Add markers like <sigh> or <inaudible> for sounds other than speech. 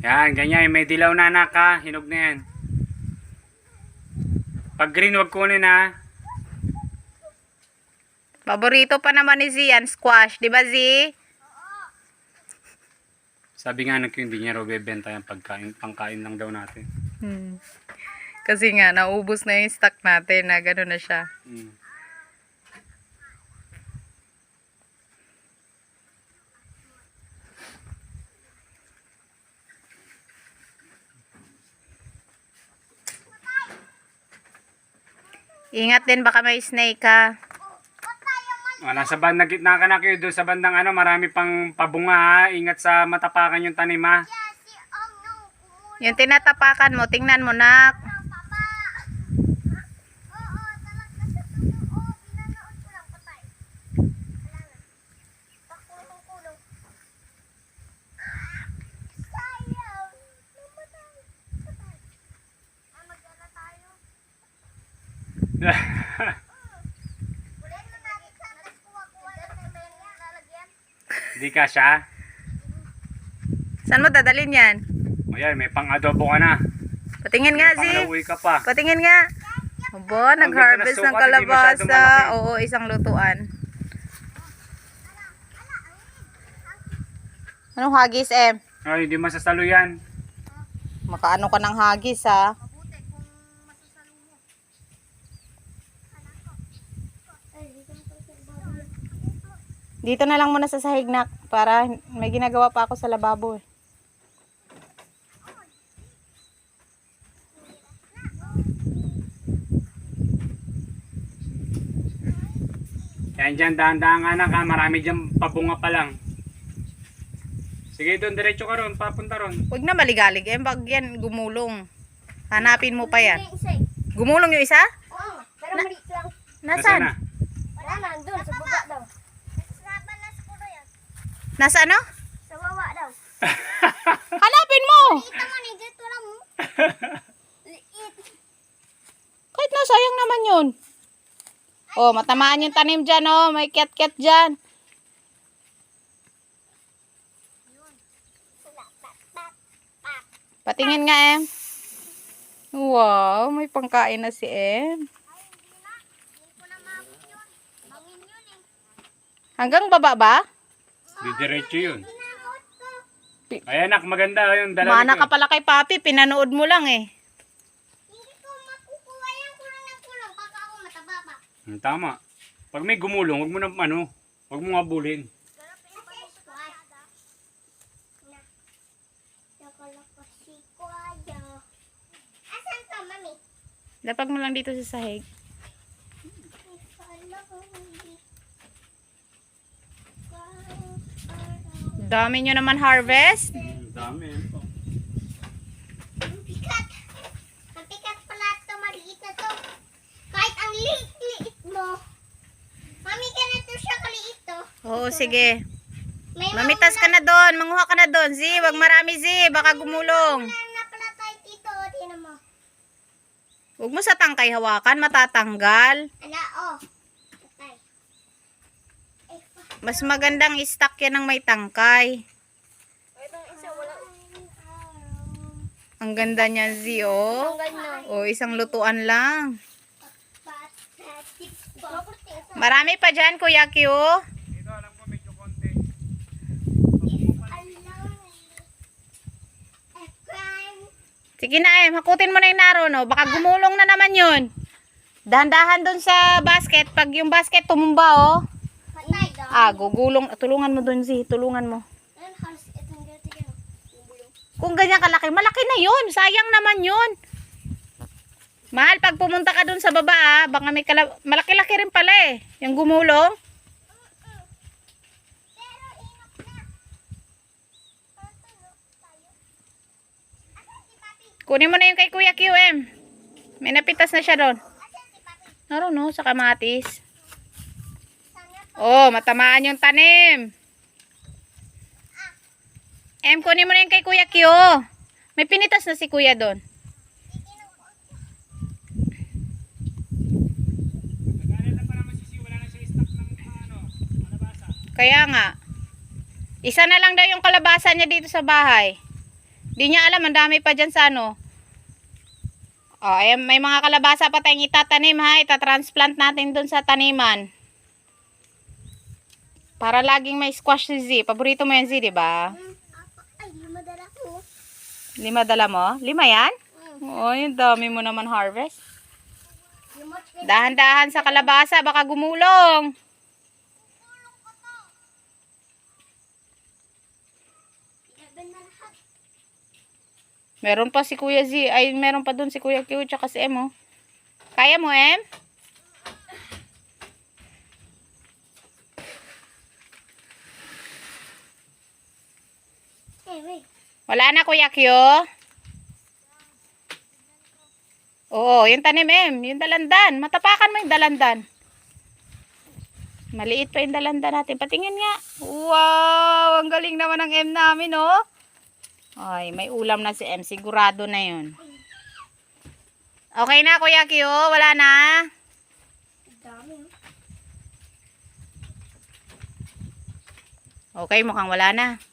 Yan, ganyan. May dilaw na anak ha. Hinog na yan. Pag green, wag kunin ha. Paborito pa naman ni Zian, squash. Di ba, Z? Sabi nga hindi niya raw bebenta yung pagkain, pangkain lang daw natin. Hmm. Kasi nga, naubos na yung stock natin na gano'n na siya. Mm. Ingat din, baka may snake ha. Ah, nasa bandang gitna ka na kayo doon sa bandang ano, marami pang pabunga ha. Ingat sa matapakan yung tanim ha. Yung tinatapakan mo, tingnan mo na. <laughs> Di ka siya. Saan mo dadalhin yan? O yan, may pang adobo ka na. Patingin nga, Z. Pangalaway ka pa. Patingin nga. Aba, nag-harvest ng hindi kalabasa. Oo, isang lutuan. Anong hagis, eh? Ay, hindi masasalo yan. Makaano ka ng hagis, ha? Dito na lang muna sa sahig na para may ginagawa pa ako sa lababo eh. Yan dyan, dahan-dahan ka anak ha. Marami dyan pabunga pa lang. Sige doon, diretso ka ron, papunta ron. Huwag na maligalig eh, pag yan gumulong. Hanapin mo pa yan. Eh. Gumulong yung isa? Oo, pero maliit lang. Nasaan? na? Wala na, doon, sa baba daw. Sa na siguro yan. Nasa ano? Sa baba daw. <laughs> Hanapin mo! Ito mo, ni dito lang mo. Liit. Kahit na, sayang naman yun. Oh, matamaan yung tanim dyan, oh. May ket-ket dyan. Patingin nga, em. Wow, may pangkain na si em. Hanggang baba ba? Di diretso yun. Ko. Ay anak, maganda yung dala Mana ka pala kay papi, pinanood mo lang eh. Hindi ko makukuha yan kulang ng kulang. Baka ako mataba pa. Hmm, tama. Pag may gumulong, wag mo na ano, wag mo abulin. Pero pinapasquat. Na. Nakalakas si Kuya. Asan ka, mami? Lapag mo lang dito sa sahig. Dami nyo naman harvest. Ang dami. ito. Ang pikat. Ang pala ito. Maliit na to. Kahit ang liit-liit mo. Mami, ganito siya kaliit to. Oo, sige. May Mamitas ka na doon. Manguha ka na doon. Zi, wag marami Zi. Baka gumulong. na pala tayo dito. O, Tingnan mo. Huwag mo sa tangkay hawakan. Matatanggal. Ala, oh. Eh. Mas magandang stock yan ng may tangkay. Ang ganda niya Zi, oh. O, isang lutuan lang. Marami pa dyan, Kuya Q. Dito alam ko medyo konti. Sige na, em. Hakutin mo na yung naro, no? Baka gumulong na naman yun. Dahan-dahan doon sa basket. Pag yung basket tumumba, oh. Ah, gugulong. Tulungan mo doon, Zi. Tulungan mo. Bubulong. Kung ganyan kalaki, malaki na yun. Sayang naman yun. Mahal, pag pumunta ka dun sa baba, ah, baka may kala- malaki-laki rin pala eh. Yung gumulong. Si? Kunin mo na yung kay Kuya QM. May napitas na siya doon. Si? Naroon no, sa kamatis. Oh, matamaan yung tanim. Em, kunin mo na yung kay Kuya Q. May pinitas na si Kuya doon. Kaya nga. Isa na lang daw yung kalabasa niya dito sa bahay. Di niya alam, ang dami pa dyan sa ano. Oh, ayan, may mga kalabasa pa tayong itatanim ha. Itatransplant natin dun sa taniman. Para laging may squash si Z. Paborito mo yan Z, di ba? Ay, lumadala ko. Lima dala mo? Lima yan? Hmm. Oo, yung dami mo naman harvest. Dahan-dahan sa kalabasa, baka gumulong. Meron pa si Kuya Z. Ay, meron pa dun si Kuya Q tsaka si M, oh. Kaya mo, M? Eh, Wala na, Kuya Q. Oo, yung tanim, M. Yung dalandan. Matapakan mo yung dalandan. Maliit pa yung dalandan natin. Patingin nga. Wow! Ang galing naman ng M namin, oh. Ay, may ulam na si M. Sigurado na yun. Okay na, Kuya Q. Wala na. Dami. Okay, mukhang wala na.